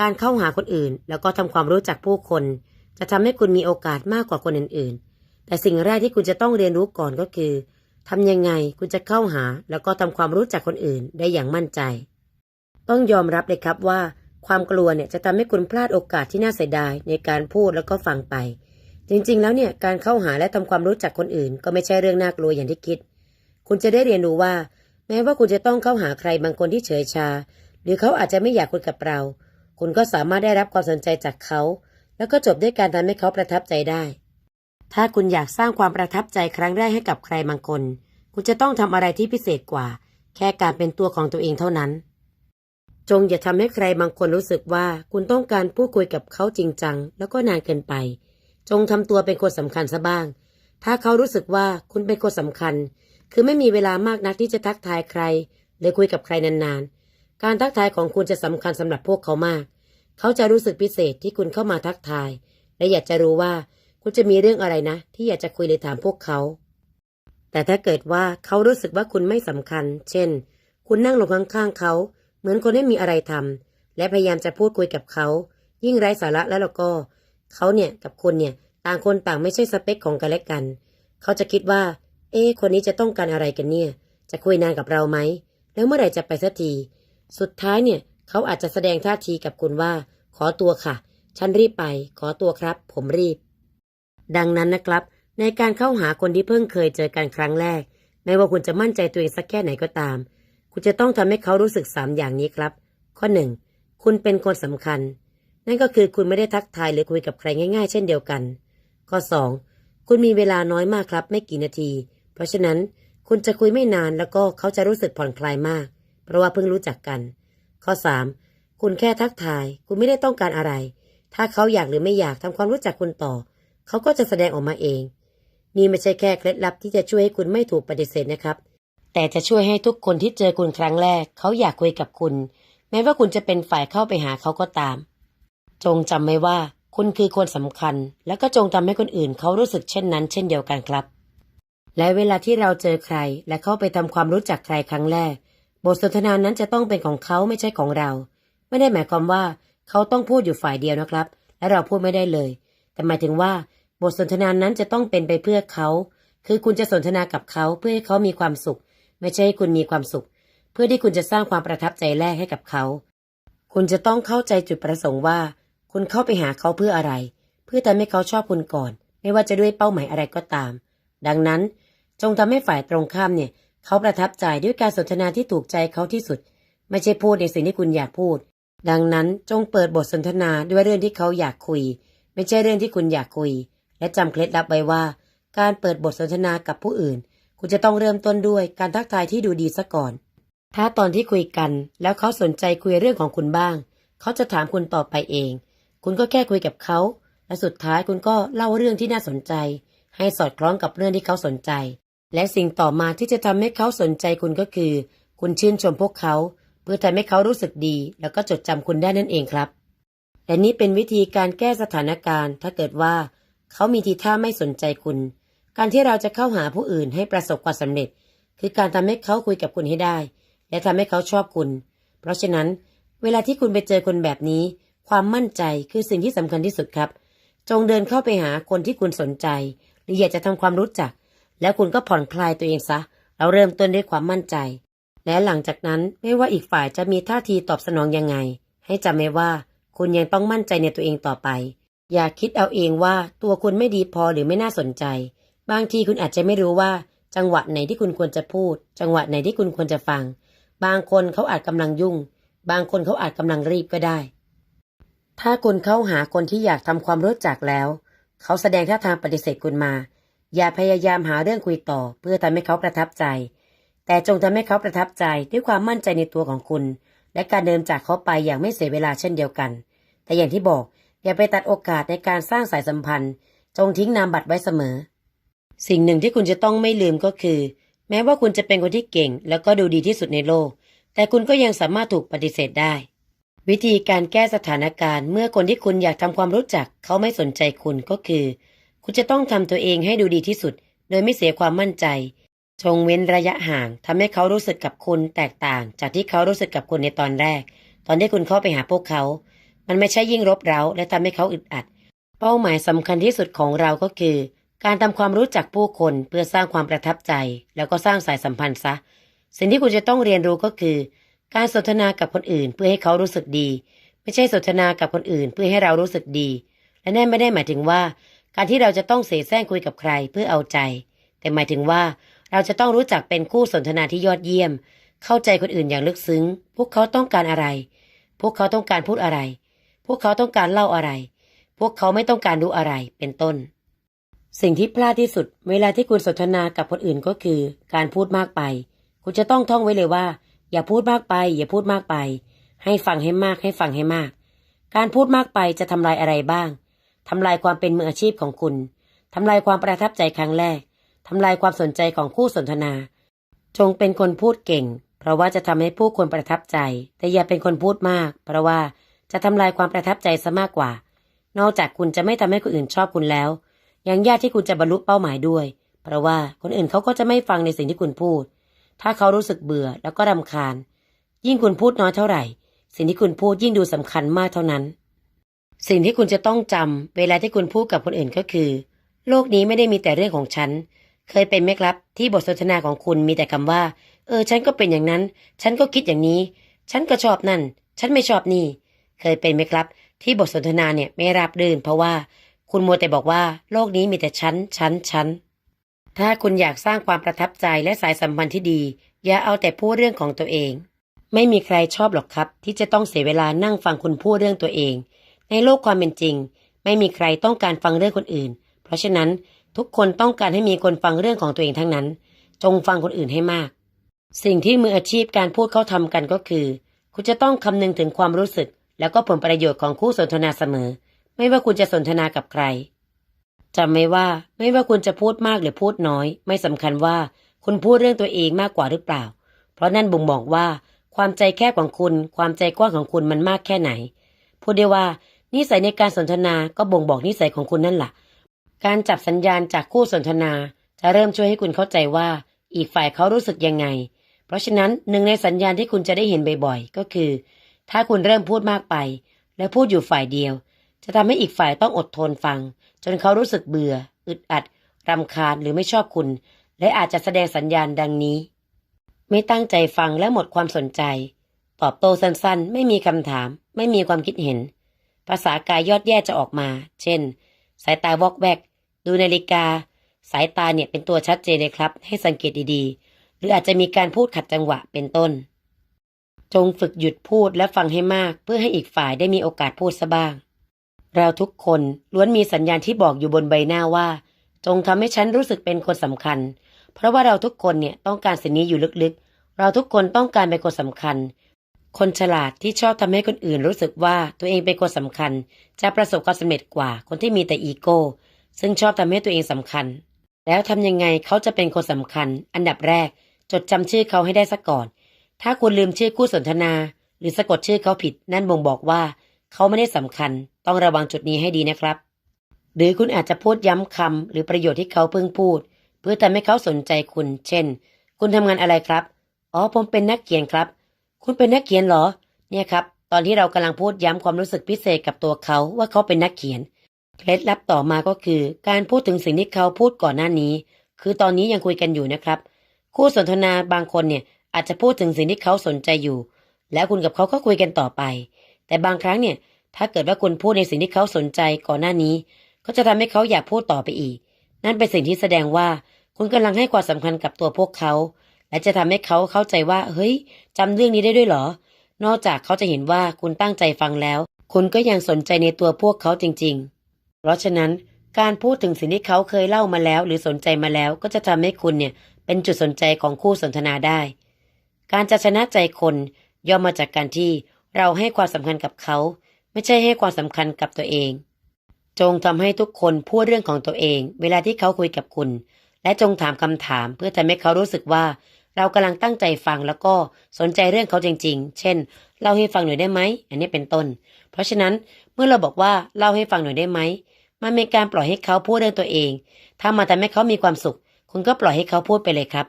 การเข้าหาคนอื่น แล้วก็ทำความรู้จักผู้คน จะทำให้คุณมีโอกาสมากกว่าคนอื่นๆ แต่สิ่งแรกที่คุณจะต้องเรียนรู้ก่อนก็คือทำยังไงคุณจะเข้าหาแล้วก็ทำความรู้จักคนอื่นได้อย่างมั่นใจ ต้องยอมรับเลยครับว่า ความกลัวเนี่ยจะทำให้คุณพลาดโอกาสที่น่าเสียดายในการพูดแล้วก็ฟังไป จริงๆ แล้วเนี่ยการเข้าหาและทำความรู้จักคนอื่น ก็ไม่ใช่เรื่องน่ากลัวอย่างที่คิด คุณจะได้เรียนรู้ว่า แม้ว่าคุณจะต้องเข้าหาใครบางคนที่เฉยชา หรือเขาอาจจะไม่อยากคุยกับเรา คุณก็สามารถได้รับความสนใจจากเขา แล้วก็จบด้วยการทำให้เขาประทับใจได้ ถ้าคุณอยากสร้างความประทับใจครั้งแรกให้กับใครบางคน คุณจะต้องทำอะไรที่พิเศษกว่า แค่การเป็นตัวของตัวเองเท่านั้น จงอย่าทำให้ใครบางคนรู้สึกว่าคุณต้องการพูดคุยกับเขาจริงจัง แล้วก็นานเกินไป จงทำตัวเป็นคนสำคัญซะบ้าง ถ้าเขารู้สึกว่าคุณเป็นคนสำคัญ คือไม่มีเวลามากนักที่จะทักทายใคร หรือคุยกับใครนานๆ การทักทายของคุณจะสำคัญสำหรับพวกเขามาก เขาจะรู้สึกพิเศษที่คุณเข้ามาทักทาย และอยากจะรู้ว่าคุณจะมีเรื่องอะไรนะ ที่อยากจะคุยหรือถามพวกเขา แต่ถ้าเกิดว่าเขารู้สึกว่าคุณไม่สำคัญ เช่น คุณนั่งลงข้างๆเขา เหมือนคนไม่มีอะไรทำและพยายามจะพูดคุยกับเขา ยิ่งไร้สาระแล้วเราก็ เขาเนี่ยกับคุณเนี่ยต่างคนต่างไม่ใช่สเปคของกันและกัน เขาจะคิดว่า เอ๊คนนี้จะต้องการอะไรกันเนี่ย จะคุยนานกับเราไหม แล้วเมื่อไหร่จะไปสักที สุดท้ายเนี่ยเขาอาจจะแสดงท่าทีกับคุณว่า ขอตัวค่ะ ฉันรีบไป ขอตัวครับ ผมรีบ ดังนั้นนะครับ ในการเข้าหาคนที่เพิ่งเคยเจอกันครั้งแรก ไม่ว่าคุณจะมั่นใจตัวเองสักแค่ไหนก็ตาม คุณจะต้องทำให้เขารู้สึกสามอย่างนี้ครับ ข้อหนึ่งคุณเป็นคนสำคัญ นั่นก็คือคุณไม่ได้ทักทายหรือคุยกับใครง่ายๆ เช่นเดียวกัน ข้อสองคุณมีเวลาน้อยมากครับ ไม่กี่นาที เพราะฉะนั้นคุณจะคุยไม่นานแล้วก็เขาจะรู้สึกผ่อนคลายมาก เพราะว่าเพิ่งรู้จักกัน ข้อสามคุณแค่ทักทาย คุณไม่ได้ต้องการอะไร ถ้าเขาอยากหรือไม่อยากทำความรู้จักคุณต่อ เขาก็จะแสดงออกมาเอง นี่ไม่ใช่แค่เคล็ดลับที่จะช่วยให้คุณไม่ถูกปฏิเสธนะครับ แต่จะช่วยให้ทุกคนที่เจอคุณครั้งแรก เขาอยากคุยกับคุณ แม้ว่าคุณจะเป็นฝ่ายเข้าไปหาเขาก็ตาม จงจำไว้ว่า คุณคือคนสำคัญ และก็จงทำให้คนอื่นเขารู้สึกเช่นนั้น เช่นเดียวกันครับและเวลาที่เราเจอใครและเข้าไปทำความรู้จักใครครั้งแรก บทสนทนานั้นจะต้องเป็นของเขาไม่ใช่ของเรา ไม่ได้หมายความว่าเขาต้องพูดอยู่ฝ่ายเดียวนะครับ และเราพูดไม่ได้เลย แต่หมายถึงว่าบทสนทนานั้นจะต้องเป็นไปเพื่อเขา คือคุณจะสนทนากับเขาเพื่อให้เขามีความสุข ไม่ใช่ให้คุณมีความสุข เพื่อที่คุณจะสร้างความประทับใจแรกให้กับเขา คุณจะต้องเข้าใจจุดประสงค์ว่า คุณเข้าไปหาเขาเพื่ออะไร เพื่อทำให้เขาชอบคุณก่อน ไม่ว่าจะด้วยเป้าหมายอะไรก็ตาม ดังนั้น จงทำให้ฝ่ายตรงข้ามเนี่ย เขาประทับใจด้วยการสนทนาที่ถูกใจเขาที่สุด ไม่ใช่พูดในสิ่งที่คุณอยากพูด ดังนั้นจงเปิดบทสนทนาด้วยเรื่องที่เขาอยากคุย ไม่ใช่เรื่องที่คุณอยากคุย และจำเคล็ดลับไว้ว่า การเปิดบทสนทนากับผู้อื่น คุณจะต้องเริ่มต้นด้วยการทักทายที่ดูดีซะก่อน ถ้าตอนที่คุยกัน แล้วเขาสนใจคุยเรื่องของคุณบ้าง เขาจะถามคุณต่อไปเอง คุณก็แค่คุยกับเขาและสุดท้ายคุณก็เล่าเรื่องที่น่าสนใจ ให้สอดคล้องกับเรื่องที่เขาสนใจ และสิ่งต่อมาที่จะทำให้เขาสนใจคุณก็คือ คุณชื่นชมพวกเขา เพื่อทำให้เขารู้สึกดี แล้วก็จดจำคุณได้นั่นเองครับ และนี่เป็นวิธีการแก้สถานการณ์ ถ้าเกิดว่า เขามีทีท่าไม่สนใจคุณ การที่เราจะเข้าหาผู้อื่นให้ประสบความสำเร็จ คือการทำให้เขาคุยกับคุณให้ได้ และทำให้เขาชอบคุณ เพราะฉะนั้น เวลาที่คุณไปเจอคนแบบนี้ ความมั่นใจคือสิ่งที่สำคัญที่สุดครับ จงเดินเข้าไปหาคนที่คุณสนใจ หรืออยากจะทำความรู้จัก แล้วคุณก็ผ่อนคลายตัวเองซะเราเริ่มต้นด้วยความมั่นใจ และหลังจากนั้นไม่ว่าอีกฝ่ายจะมีท่าทีตอบสนองยังไง ให้จำไว้ว่าคุณยังต้องมั่นใจในตัวเองต่อไป อย่าคิดเอาเองว่าตัวคุณไม่ดีพอหรือไม่น่าสนใจ บางทีคุณอาจจะไม่รู้ว่า จังหวะไหนที่คุณควรจะพูด จังหวะไหนที่คุณควรจะฟัง บางคนเขาอาจกำลังยุ่ง บางคนเขาอาจกำลังรีบก็ได้ ถ้าคุณเข้าหาคนที่อยากทำความรู้จักแล้ว เขาแสดงท่าทางปฏิเสธคุณมา อย่าพยายามหาเรื่องคุยต่อ เพื่อทำให้เขาประทับใจ แต่จงทำให้เขาประทับใจด้วยความมั่นใจในตัวของคุณ และการเดินจากเขาไปอย่างไม่เสียเวลาเช่นเดียวกัน แต่อย่างที่บอกอย่าไปตัดโอกาสในการสร้างสายสัมพันธ์ จงทิ้งนามบัตรไว้เสมอ สิ่งหนึ่งที่คุณจะต้องไม่ลืมก็คือ แม้ว่าคุณจะเป็นคนที่เก่ง แล้วก็ดูดีที่สุดในโลก แต่คุณก็ยังสามารถถูกปฏิเสธได้ วิธีการแก้สถานการณ์ เมื่อคนที่คุณอยากทำความรู้จัก เขาไม่สนใจคุณก็คือ คุณจะต้องทำตัวเองให้ดูดีที่สุด โดยไม่เสียความมั่นใจ จงเว้นระยะห่างทำให้เขารู้สึกกับคุณแตกต่าง จากที่เขารู้สึกกับคุณในตอนแรก ตอนที่คุณเข้าไปหาพวกเขา มันไม่ใช่ยิ่งรบเร้า และทำให้เขาอึดอัด เป้าหมายสำคัญที่สุดของเราก็คือ การทำความรู้จักผู้คนเพื่อสร้างความประทับใจ แล้วก็สร้างสายสัมพันธ์ซะ สิ่งที่คุณจะต้องเรียนรู้ก็คือ การสนทนากับคนอื่น เพื่อให้เขารู้สึกดี ไม่ใช่สนทนากับคนอื่น เพื่อให้เรารู้สึกดี และนั่นไม่ได้หมายถึงว่า การที่เราจะต้องเสแสร้งคุยกับใครเพื่อเอาใจ แต่หมายถึงว่าเราจะต้องรู้จักเป็นคู่สนทนาที่ยอดเยี่ยม เข้าใจคนอื่นอย่างลึกซึ้ง พวกเขาต้องการอะไร พวกเขาต้องการพูดอะไร พวกเขาต้องการเล่าอะไร พวกเขาไม่ต้องการรู้อะไร เป็นต้น สิ่งที่พลาดที่สุด เวลาที่คุณสนทนากับคนอื่นก็คือ การพูดมากไป คุณจะต้องท่องไว้เลยว่า อย่าพูดมากไป อย่าพูดมากไป ให้ฟังให้มาก ให้ฟังให้มาก การพูดมากไปจะทำลายอะไรบ้าง ทำลายความเป็นมืออาชีพของคุณ ทำลายความประทับใจครั้งแรก ทำลายความสนใจของคู่สนทนา จงเป็นคนพูดเก่ง เพราะว่าจะทำให้ผู้คนประทับใจ แต่อย่าเป็นคนพูดมาก เพราะว่าจะทำลายความประทับใจซะมากกว่า นอกจากคุณจะไม่ทำให้คนอื่นชอบคุณแล้ว ยังยากที่คุณจะบรรลุเป้าหมายด้วย เพราะว่าคนอื่นเขาก็จะไม่ฟังในสิ่งที่คุณพูด ถ้าเขารู้สึกเบื่อแล้วก็รำคาญ ยิ่งคุณพูดน้อยเท่าไหร่ สิ่งที่คุณพูดยิ่งดูสำคัญมากเท่านั้น สิ่งที่คุณจะต้องจำเวลาที่คุณพูดกับคนอื่นก็คือ โลกนี้ไม่ได้มีแต่เรื่องของฉัน เคยเป็นไหมครับ ที่บทสนทนาของคุณมีแต่คำว่า เออ ฉันก็เป็นอย่างนั้น ฉันก็คิดอย่างนี้ ฉันก็ชอบนั่น ฉันไม่ชอบนี่ เคยเป็นไหมครับ ที่บทสนทนาเนี่ยไม่ราบรื่น เพราะว่า คุณมัวแต่บอกว่า โลกนี้มีแต่ฉัน ฉัน ฉันถ้าคุณอยากสร้างความประทับใจและสายสัมพันธ์ที่ดี อย่าเอาแต่พูดเรื่องของตัวเอง ไม่มีใครชอบหรอกครับ ที่จะต้องเสียเวลานั่งฟังคุณพูดเรื่องตัวเอง ในโลกความเป็นจริง ไม่มีใครต้องการฟังเรื่องคนอื่น เพราะฉะนั้นทุกคนต้องการให้มีคนฟังเรื่องของตัวเองทั้งนั้น จงฟังคนอื่นให้มาก สิ่งที่มืออาชีพการพูดเขาทำกันก็คือ คุณจะต้องคำนึงถึงความรู้สึก แล้วก็ผลประโยชน์ของคู่สนทนาเสมอ ไม่ว่าคุณจะสนทนากับใครจำไว้ว่าไม่ว่าคุณจะพูดมากหรือพูดน้อย ไม่สำคัญว่าคุณพูดเรื่องตัวเองมากกว่าหรือเปล่า เพราะนั่นบ่งบอกว่า ความใจแคบของคุณ ความใจกว้างของคุณมันมากแค่ไหน พูดได้ว่า นิสัยในการสนทนาก็บ่งบอกนิสัยของคุณนั่นแหละการจับสัญญาณจากคู่สนทนา จะเริ่มช่วยให้คุณเข้าใจว่า อีกฝ่ายเขารู้สึกยังไง เพราะฉะนั้นหนึ่งในสัญญาณที่คุณจะได้เห็นบ่อยๆ ก็คือ ถ้าคุณเริ่มพูดมากไป และพูดอยู่ฝ่ายเดียว จะทำให้อีกฝ่ายต้องอดทนฟัง จนเขารู้สึกเบื่อ อึดอัดรำคาญหรือไม่ชอบคุณ และอาจจะแสดงสัญญาณดังนี้ ไม่ตั้งใจฟังและหมดความสนใจ ตอบโต้สั้นๆ ไม่มีคำถาม ไม่มีความคิดเห็น ภาษากายยอดแย่จะออกมา เช่น สายตาวอกแวก ดูนาฬิกา สายตาเนี่ยเป็นตัวชัดเจนเลยครับ ให้สังเกตดีๆ หรืออาจจะมีการพูดขัดจังหวะเป็นต้น จงฝึกหยุดพูดและฟังให้มาก เพื่อให้อีกฝ่ายได้มีโอกาสพูดซะบ้าง เราทุกคนล้วนมีสัญญาณที่บอกอยู่บนใบหน้าว่า จงทำให้ฉันรู้สึกเป็นคนสำคัญ เพราะว่าเราทุกคนเนี่ยต้องการสิ่งนี้อยู่ลึกๆ เราทุกคนต้องการเป็นคนสำคัญ คนฉลาดที่ชอบทำให้คนอื่นรู้สึกว่าตัวเองเป็นคนสำคัญ จะประสบความสำเร็จกว่าคนที่มีแต่อีโก้ ซึ่งชอบทำให้ตัวเองสำคัญ แล้วทำยังไงเขาจะเป็นคนสำคัญ อันดับแรก จดจำชื่อเขาให้ได้ซะก่อน ถ้าคุณลืมชื่อคู่สนทนา หรือสะกดชื่อเขาผิด นั่นบ่งบอกว่า เขาไม่ได้สำคัญ ต้องระวังจุดนี้ให้ดีนะครับ หรือคุณอาจจะพูดย้ำคำหรือประโยชน์ที่เขาเพิ่งพูด เพื่อทำให้เขาสนใจคุณ เช่น คุณทำงานอะไรครับอ๋อผมเป็นนักเขียนครับ คุณเป็นนักเขียนเหรอ เนี่ยครับ ตอนที่เรากำลังพูดย้ำความรู้สึกพิเศษกับตัวเขาว่าเขาเป็นนักเขียน เคล็ดลับต่อมาก็คือ การพูดถึงสิ่งที่เขาพูดก่อนหน้านี้ คือตอนนี้ยังคุยกันอยู่นะครับ คู่สนทนาบางคนเนี่ยอาจจะพูดถึงสิ่งที่เขาสนใจอยู่ แล้วคุณกับเขาก็คุยกันต่อไป แต่บางครั้งเนี่ย ถ้าเกิดว่าคุณพูดในสิ่งที่เขาสนใจก่อนหน้านี้ ก็จะทำให้เขาอยากพูดต่อไปอีก นั่นเป็นสิ่งที่แสดงว่าคุณกำลังให้ความสำคัญกับตัวพวกเขา และจะทำให้เขาเข้าใจว่า เฮ้ยจำเรื่องนี้ได้ด้วยเหรอ นอกจากเขาจะเห็นว่าคุณตั้งใจฟังแล้ว คุณก็ยังสนใจในตัวพวกเขาจริง ๆ เพราะฉะนั้นการพูดถึงสิ่งที่เขาเคยเล่ามาแล้ว หรือสนใจมาแล้วก็จะทำให้คุณเนี่ยเป็นจุดสนใจของคู่สนทนาได้ การจะชนะใจคนย่อมมาจากการที่เราให้ความสำคัญกับเขา ไม่ใช่ให้ความสำคัญกับตัวเอง จงทำให้ทุกคนพูดเรื่องของตัวเอง เวลาที่เขาคุยกับคุณ และจงถามคำถามเพื่อทำให้เขารู้สึกว่า เรากำลังตั้งใจฟังแล้วก็สนใจเรื่องเขาจริง ๆ เช่น เล่าให้ฟังหน่อยได้ไหม อันนี้เป็นต้น เพราะฉะนั้นเมื่อเราบอกว่าเล่าให้ฟังหน่อยได้ไหม มันเป็นการปล่อยให้เขาพูดเรื่องตัวเอง ถ้ามาทำให้เขามีความสุข คุณก็ปล่อยให้เขาพูดไปเลยครับ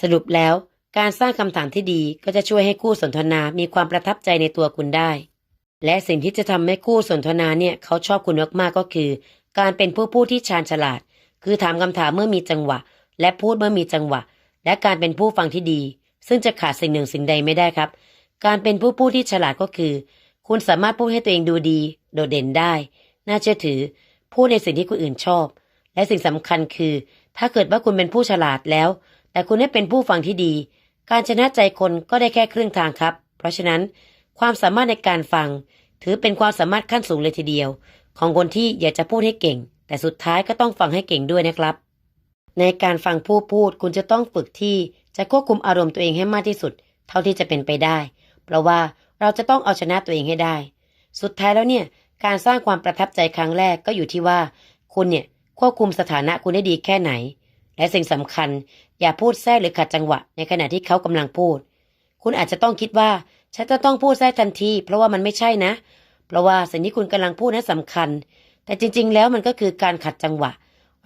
สรุปแล้วการสร้างคำถามที่ดีก็จะช่วยให้คู่สนทนามีความประทับใจในตัวคุณได้ และสิ่งที่จะทำให้คู่สนทนาเนี่ยเขาชอบคุณมากๆก็คือ การเป็นผู้พูดที่ชาญฉลาด คือถามคำถามเมื่อมีจังหวะ และพูดเมื่อมีจังหวะ และการเป็นผู้ฟังที่ดี ซึ่งจะขาดสิ่งหนึ่งสิ่งใดไม่ได้ครับ การเป็นผู้พูดที่ฉลาดก็คือ คุณสามารถพูดให้ตัวเองดูดี โดดเด่นได้ น่าเชื่อถือ พูดในสิ่งที่คนอื่นชอบ และสิ่งสำคัญคือ ถ้าเกิดว่าคุณเป็นผู้ฉลาดแล้ว แต่คุณไม่เป็นผู้ฟังที่ดี การชนะใจคนก็ได้แค่ครึ่งทางครับ เพราะฉะนั้น ความสามารถในการฟัง ถือเป็นความสามารถขั้นสูงเลยทีเดียว ของคนที่อยากจะพูดให้เก่ง แต่สุดท้ายก็ต้องฟังให้เก่งด้วยนะครับ ในการฟังผู้พูดคุณจะต้องฝึกที่จะควบคุมอารมณ์ตัวเองให้มากที่สุด เท่าที่จะเป็นไปได้ เพราะว่าเราจะต้องเอาชนะตัวเองให้ได้ สุดท้ายแล้วเนี่ยการสร้างความประทับใจครั้งแรกก็อยู่ที่ว่า คุณเนี่ยควบคุมสถานะคุณได้ดีแค่ไหน และสิ่งสำคัญอย่าพูดแทรกหรือขัดจังหวะ ในขณะที่เขากำลังพูด คุณอาจจะต้องคิดว่าฉันจะต้องพูดแทรกทันที เพราะว่ามันไม่ใช่นะ เพราะว่าสิ่งที่คุณกำลังพูดนั้นสำคัญ แต่จริง ๆ แล้วมันก็คือการขัดจังหวะ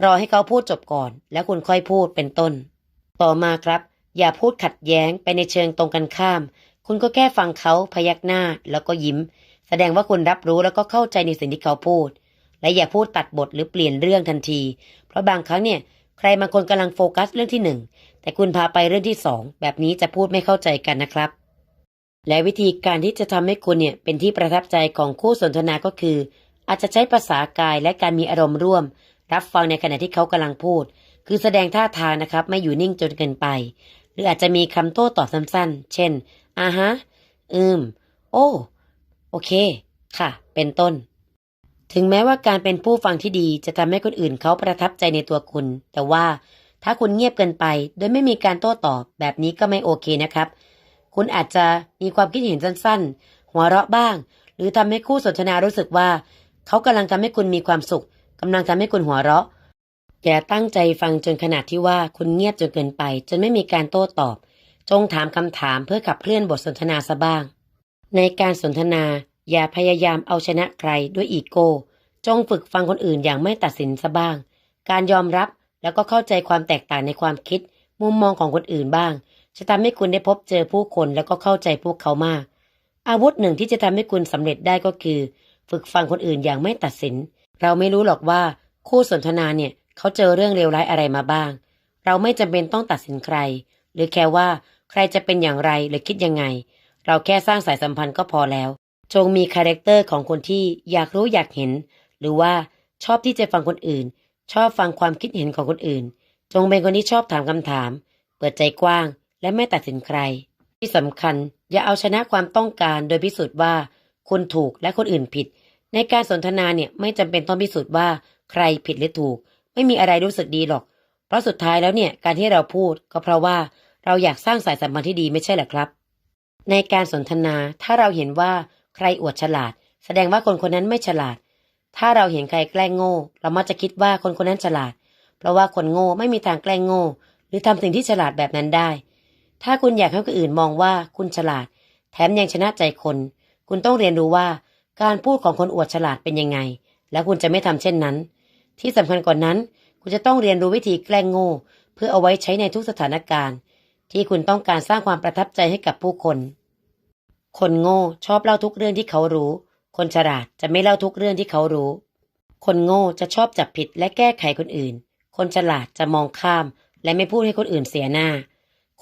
รอให้เขาพูดจบก่อน แล้วคุณค่อยพูดเป็นต้น ต่อมาครับ อย่าพูดขัดแย้งไปในเชิงตรงกันข้าม คุณก็แค่ฟังเขาพยักหน้าแล้วก็ยิ้ม แสดงว่าคุณรับรู้แล้วก็เข้าใจในสิ่งที่เขาพูด และอย่าพูดตัดบทหรือเปลี่ยนเรื่องทันที เพราะบางครั้งเนี่ย ใครบางคนกำลังโฟกัสเรื่องที่หนึ่งแต่คุณพาไปเรื่องที่สองแบบนี้จะพูดไม่เข้าใจกันนะครับ และวิธีการที่จะทำให้คุณเนี่ยเป็นที่ประทับใจของคู่สนทนาก็คือ อาจจะใช้ภาษากายและการมีอารมณ์ร่วม รับฟังในขณะที่เขากำลังพูด คือแสดงท่าทางนะครับ ไม่อยู่นิ่งจนเกินไป หรืออาจจะมีคำโต้ตอบสั้นๆ เช่นอ่าฮะ อืม โอ้ โอเค ค่ะ เป็นต้น ถึงแม้ว่าการเป็นผู้ฟังที่ดีจะทำให้คนอื่นเขาประทับใจในตัวคุณ แต่ว่าถ้าคุณเงียบเกินไป โดยไม่มีการโต้ตอบแบบนี้ก็ไม่โอเคนะครับ คุณอาจจะมีความคิดเห็นสั้นๆ หัวเราะบ้าง หรือทำให้คู่สนทนารู้สึกว่า เขากำลังทำให้คุณมีความสุข กำลังทำให้คุณหัวเราะอย่าตั้งใจฟังจนขนาดที่ว่าคุณเงียบจนเกินไป จนไม่มีการโต้ตอบ จงถามคำถามเพื่อขับเคลื่อนบทสนทนาซะบ้าง ในการสนทนาอย่าพยายามเอาชนะใครด้วยอีโก้ จงฝึกฟังคนอื่นอย่างไม่ตัดสินซะบ้าง การยอมรับแล้วก็เข้าใจความแตกต่างในความคิด มุมมองของคนอื่นบ้าง จะทำให้คุณได้พบเจอผู้คนแล้วก็เข้าใจพวกเขามาก อาวุธหนึ่งที่จะทำให้คุณสำเร็จได้ก็คือ ฝึกฟังคนอื่นอย่างไม่ตัดสิน เราไม่รู้หรอกว่าคู่สนทนาเนี่ยเขาเจอเรื่องเลวร้ายอะไรมาบ้าง เราไม่จำเป็นต้องตัดสินใคร หรือแค่ว่าใครจะเป็นอย่างไรหรือคิดยังไง เราแค่สร้างสายสัมพันธ์ก็พอแล้ว จงมีคาแรคเตอร์ของคนที่อยากรู้อยากเห็น หรือว่าชอบที่จะฟังคนอื่น ชอบฟังความคิดเห็นของคนอื่น จงเป็นคนที่ชอบถามคำถาม เปิดใจกว้าง และไม่ตัดสินใคร ที่สำคัญอย่าเอาชนะความต้องการโดยพิสูจน์ว่าคุณถูกและคนอื่นผิด ในการสนทนาเนี่ยไม่จำเป็นต้องพิสูจน์ว่าใครผิดหรือถูก ไม่มีอะไรรู้สึกดีหรอก เพราะสุดท้ายแล้วเนี่ยการที่เราพูดก็เพราะว่าเราอยากสร้างสายสัมพันธ์ที่ดีไม่ใช่หรอครับ ในการสนทนาถ้าเราเห็นว่าใครอวดฉลาด แสดงว่าคนคนนั้นไม่ฉลาด ถ้าเราเห็นใครแกล้งโง่ เรามักจะคิดว่าคนคนนั้นฉลาด เพราะว่าคนโง่ไม่มีทางแกล้งโง่ หรือทำสิ่งที่ฉลาดแบบนั้นได้ ถ้าคุณอยากให้คนอื่นมองว่าคุณฉลาด แถมยังชนะใจคน คุณต้องเรียนรู้ว่า การพูดของคนอวดฉลาดเป็นยังไง แล้วคุณจะไม่ทำเช่นนั้น ที่สำคัญกว่านั้น คุณจะต้องเรียนรู้วิธีแกล้งโง่ เพื่อเอาไว้ใช้ในทุกสถานการณ์ ที่คุณต้องการสร้างความประทับใจให้กับผู้คน คนโง่ชอบเล่าทุกเรื่องที่เขารู้ คนฉลาดจะไม่เล่าทุกเรื่องที่เขารู้ คนโง่จะชอบจับผิดและแก้ไขคนอื่น คนฉลาดจะมองข้าม และไม่พูดให้คนอื่นเสียหน้า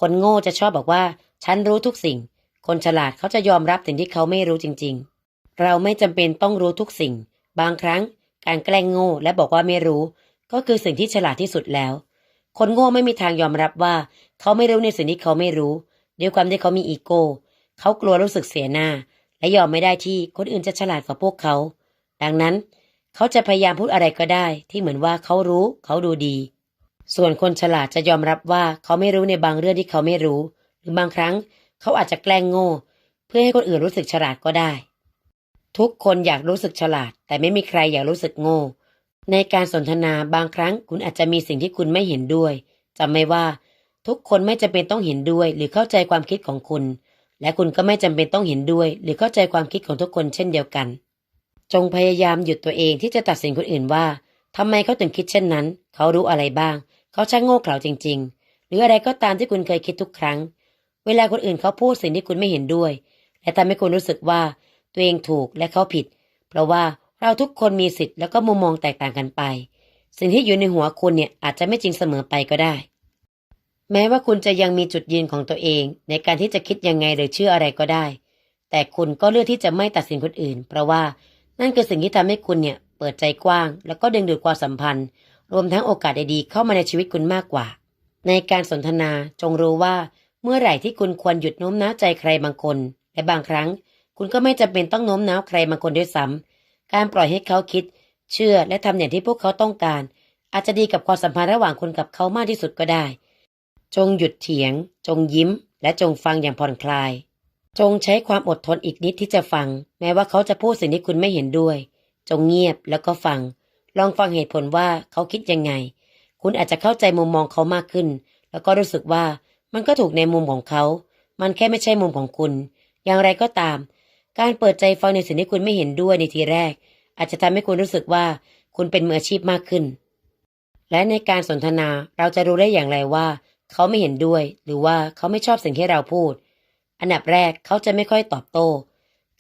คนโง่จะชอบบอกว่า ฉันรู้ทุกสิ่ง คนฉลาดเขาจะยอมรับสิ่งที่เขาไม่รู้จริง ๆ เราไม่จำเป็นต้องรู้ทุกสิ่ง บางครั้งการแกล้งโง่และบอกว่าไม่รู้ ก็คือสิ่งที่ฉลาดที่สุดแล้ว คนโง่ไม่มีทางยอมรับว่า เขาไม่รู้ในสิ่งที่เขาไม่รู้ด้วยความที่เขามีอีโก้เขากลัวรู้สึกเสียหน้า และยอมไม่ได้ที่คนอื่นจะฉลาดกว่าพวกเขา ดังนั้น เขาจะพยายามพูดอะไรก็ได้ ที่เหมือนว่าเขารู้ เขาดูดี ส่วนคนฉลาดจะยอมรับว่าเขาไม่รู้ในบางเรื่องที่เขาไม่รู้ หรือบางครั้ง เขาอาจจะแกล้งโง่ เพื่อให้คนอื่นรู้สึกฉลาดก็ได้ ทุกคนอยากรู้สึกฉลาด แต่ไม่มีใครอยากรู้สึกโง่ ในการสนทนาบางครั้งคุณอาจจะมีสิ่งที่คุณไม่เห็นด้วยจำไม่ว่า ทุกคนไม่จำเป็นต้องเห็นด้วย หรือเข้าใจความคิดของคุณ และคุณก็ไม่จำเป็นต้องเห็นด้วย หรือเข้าใจความคิดของทุกคนเช่นเดียวกัน จงพยายามหยุดตัวเองที่จะตัดสินคนอื่นว่าทำไมเขาถึงคิดเช่นนั้น เขารู้อะไรบ้าง เขาช่างโง่เขลาจริง ๆ หรืออะไรก็ตามที่คุณเคยคิดทุกครั้ง เวลาคนอื่นเขาพูดสิ่งที่คุณไม่เห็นด้วย และทำให้คุณรู้สึกว่า ตัวเองถูกและเขาผิด เพราะว่าเราทุกคนมีสิทธิ์แล้วก็มุมมองแตกต่างกันไป สิ่งที่อยู่ในหัวคุณเนี่ยอาจจะไม่จริงเสมอไปก็ได้ แม้ว่าคุณจะยังมีจุดยืนของตัวเอง ในการที่จะคิดยังไงหรือเชื่ออะไรก็ได้ แต่คุณก็เลือกที่จะไม่ตัดสินคนอื่น เพราะว่านั่นคือสิ่งที่ทำให้คุณเนี่ยเปิดใจกว้าง แล้วก็ดึงดูดความสัมพันธ์ รวมทั้งโอกาสดีๆเข้ามาในชีวิตคุณมากกว่า ในการสนทนาจงรู้ว่าเมื่อไหร่ที่คุณควรหยุดโน้มน้าวใจใครบางคน และบางครั้ง คุณก็ไม่จำเป็นต้องโน้มน้าวใครบางคนด้วยซ้ำการปล่อยให้เขาคิด เชื่อและทำอย่างที่พวกเขาต้องการ อาจจะดีกับความสัมพันธ์ระหว่างคุณกับเขามากที่สุดก็ได้ จงหยุดเถียง จงยิ้ม และจงฟังอย่างผ่อนคลาย จงใช้ความอดทนอีกนิดที่จะฟัง แม้ว่าเขาจะพูดสิ่งที่คุณไม่เห็นด้วย จงเงียบแล้วก็ฟัง ลองฟังเหตุผลว่าเขาคิดยังไง คุณอาจจะเข้าใจมุมมองเขามากขึ้น แล้วก็รู้สึกว่ามันก็ถูกในมุมของเขา มันแค่ไม่ใช่มุมของคุณ อย่างไรก็ตาม การเปิดใจฟังในสิ่งที่คุณไม่เห็นด้วยในทีแรก อาจจะทำให้คุณรู้สึกว่าคุณเป็นมืออาชีพมากขึ้น และในการสนทนาเราจะรู้ได้อย่างไรว่า เขาไม่เห็นด้วย หรือว่าเขาไม่ชอบสิ่งที่เราพูด อันดับแรกเขาจะไม่ค่อยตอบโต้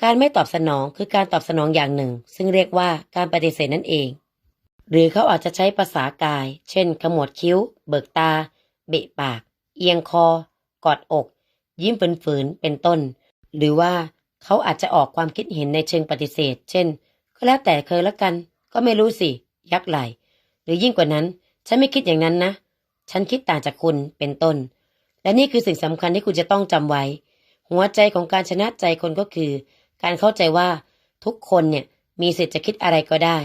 การไม่ตอบสนองคือการตอบสนองอย่างหนึ่ง ซึ่งเรียกว่าการปฏิเสธนั่นเอง หรือเขาอาจจะใช้ภาษากาย เช่นขมวดคิ้ว เบิกตา เบะปาก เอียงคอ กอดอก ยิ้มฝืนๆเป็นต้น หรือว่า เขาอาจจะออกความคิดเห็นในเชิงปฏิเสธ เช่น ก็แล้วแต่เคยละกัน ก็ไม่รู้สิ ยักไหล หรือยิ่งกว่านั้น ฉันไม่คิดอย่างนั้นนะ ฉันคิดต่างจากคุณเป็นต้น และนี่คือสิ่งสำคัญที่คุณจะต้องจำไว้ หัวใจของการชนะใจคนก็คือ การเข้าใจว่า ทุกคนเนี่ยมีสิทธิ์จะคิดอะไรก็ได้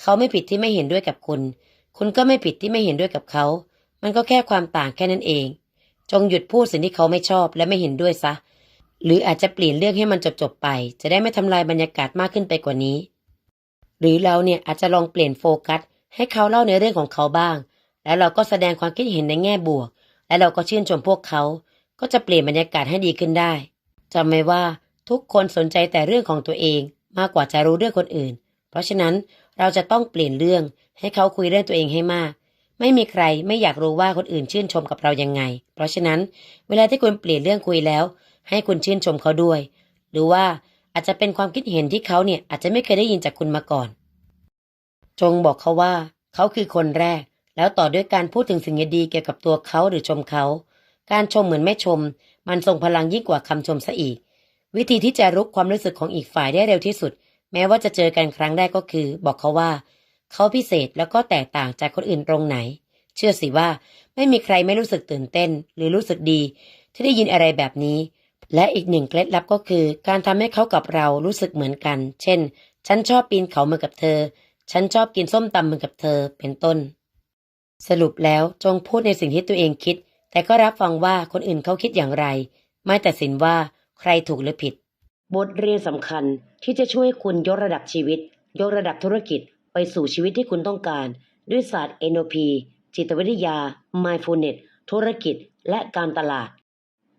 เขาไม่ผิดที่ไม่เห็นด้วยกับคุณ คุณก็ไม่ผิดที่ไม่เห็นด้วยกับเขา มันก็แค่ความต่างแค่นั้นเอง จงหยุดพูดสิ่งที่เขาไม่ชอบและไม่เห็นด้วยซะ หรืออาจจะเปลี่ยนเรื่องให้มันจบๆไป จะได้ไม่ทำลายบรรยากาศมากขึ้นไปกว่านี้ หรือเราเนี่ยอาจจะลองเปลี่ยนโฟกัส ให้เขาเล่าในเรื่องของเขาบ้าง แล้วเราก็แสดงความคิดเห็นในแง่บวก และเราก็ชื่นชมพวกเขา ก็จะเปลี่ยนบรรยากาศให้ดีขึ้นได้จำไว้ว่าทุกคนสนใจแต่เรื่องของตัวเองมากกว่าจะรู้เรื่องคนอื่น เพราะฉะนั้นเราจะต้องเปลี่ยนเรื่องให้เขาคุยเรื่องตัวเองให้มาก ไม่มีใครไม่อยากรู้ว่าคนอื่นชื่นชมกับเรายังไง เพราะฉะนั้น เวลาที่คุณเปลี่ยนเรื่องคุยแล้ว ให้คุณชื่นชมเขาด้วย หรือว่าอาจจะเป็นความคิดเห็นที่เขาเนี่ยอาจจะไม่เคยได้ยินจากคุณมาก่อน จงบอกเขาว่าเขาคือคนแรก แล้วต่อด้วยการพูดถึงสิ่งดีเกี่ยวกับตัวเขาหรือชมเขา การชมเหมือนไม่ชม มันส่งพลังยิ่งกว่าคำชมซะอีก วิธีที่จะรุกความรู้สึกของอีกฝ่ายได้เร็วที่สุด แม้ว่าจะเจอกันครั้งแรกก็คือ บอกเขาว่า เขาพิเศษแล้วก็แตกต่างจากคนอื่นตรงไหน เชื่อสิว่าไม่มีใครไม่รู้สึกตื่นเต้น หรือรู้สึกดี ที่ได้ยินอะไรแบบนี้ และอีกหนึ่งเคล็ดลับก็คือ การทำให้เขากับเรารู้สึกเหมือนกัน เช่น ฉันชอบปีนเขาเหมือนกับเธอ ฉันชอบกินส้มตำเหมือนกับเธอ เป็นต้น สรุปแล้วจงพูดในสิ่งที่ตัวเองคิด แต่ก็รับฟังว่าคนอื่นเขาคิดอย่างไร ไม่ตัดสินว่าใครถูกหรือผิด บทเรียนสำคัญที่จะช่วยคุณยกระดับชีวิต ยกระดับธุรกิจ ไปสู่ชีวิตที่คุณต้องการ ด้วยศาสตร์ NLP จิตวิทยา Mindfulness ธุรกิจ และการตลาด